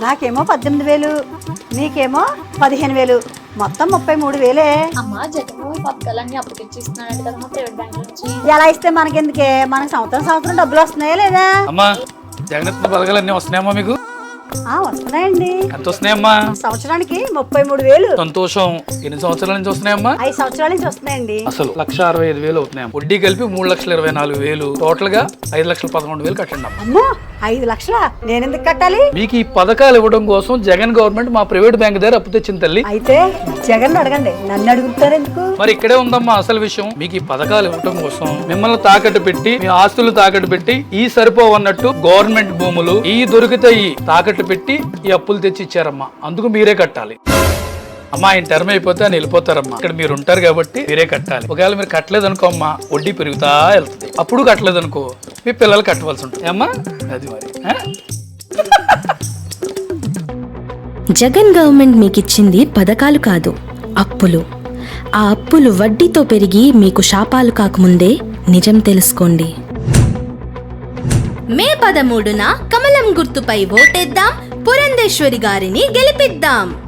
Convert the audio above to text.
నాకేమో పద్దెనిమిది వేలు నీకేమో పదిహేను వేలు మొత్తం ముప్పై మూడు వేలే. అమ్మా జగన్మోహన్ పథకాలన్నీ అప్పటిచ్చి ఇస్తున్నాడు కదమ్మా ప్రైవేట్ బ్యాంక్ నుంచి. ఎలా ఇస్తే మనకెందుకే? మనకి సంవత్సరం సంవత్సరం డబ్బులు వస్తున్నాయా లేదా? అమ్మా జగనత్న పథకాలు అన్నీ వస్తున్నాయమ్మా మీకు? ఆ వస్తున్నాయండి. ఎంత వస్తున్నాయమ్మా సంవత్సరానికి ముప్పై మూడు వేలు. సంతోషం. ఎన్ని సంవత్సరాల నుంచి వస్తున్నాయమ్మా? ఐదు సంవత్సరాల నుంచి వస్తున్నాయండి. అసలు లక్ష అరవై ఐదు వేలు అవుతున్నాయి వడ్డీ కలిపి మూడు లక్షల ఇరవై నాలుగు వేలు. టోటల్గా ఐదు లక్షల పదకొండు వేలు కట్టండి అమ్మా. అమ్మో! ఐదు లక్షల? నేను ఎందుకు కట్టాలి? మీకు ఈ పథకాలు ఇవ్వడం కోసం జగన్ గవర్నమెంట్ మా ప్రైవేట్ బ్యాంక్ దగ్గర అప్పు తెచ్చింది తల్లి. అయితే జగన్ అడగండి. నన్ను అడుగుతారు ఎందుకు? మరి ఇక్కడే ఉందమ్మా అసలు విషయం. మీకు ఈ పథకాలు ఇవ్వడం కోసం మిమ్మల్ని తాకట్టు పెట్టి మీ ఆస్తులు తాకట్టు పెట్టి ఈ సరిపోవన్నట్టు గవర్నమెంట్ భూములు ఈ దొరుకుతాయి తాకట్టు పెట్టి ఈ అప్పులు తెచ్చి ఇచ్చారమ్మా అందుకు మీరే కట్టాలి. అమ్మా ఆయన టర్మ్ అయిపోతే అని వెళ్ళిపోతారమ్మా. ఇక్కడ మీరు ఉంటారు కాబట్టి మీరే కట్టాలి. ఒకవేళ మీరు కట్టలేదు అనుకో అమ్మా వడ్డీ పెరుగుతా వెళ్తుంది. అప్పుడు కట్టలేదు అనుకో మీ పిల్లలు కట్టవలసి ఉంటుంది. అమ్మా? అది మరి? జగన్ గవర్నమెంట్ మీకిచ్చింది పథకాలు కాదు అప్పులు. ఆ అప్పులు వడ్డీతో పెరిగి మీకు శాపాలు కాకముందే నిజం తెలుసుకోండి. మే పదమూడున కమలం గుర్తుపై ఓటేద్దాం పురంధేశ్వరి గారిని గెలిపిద్దాం.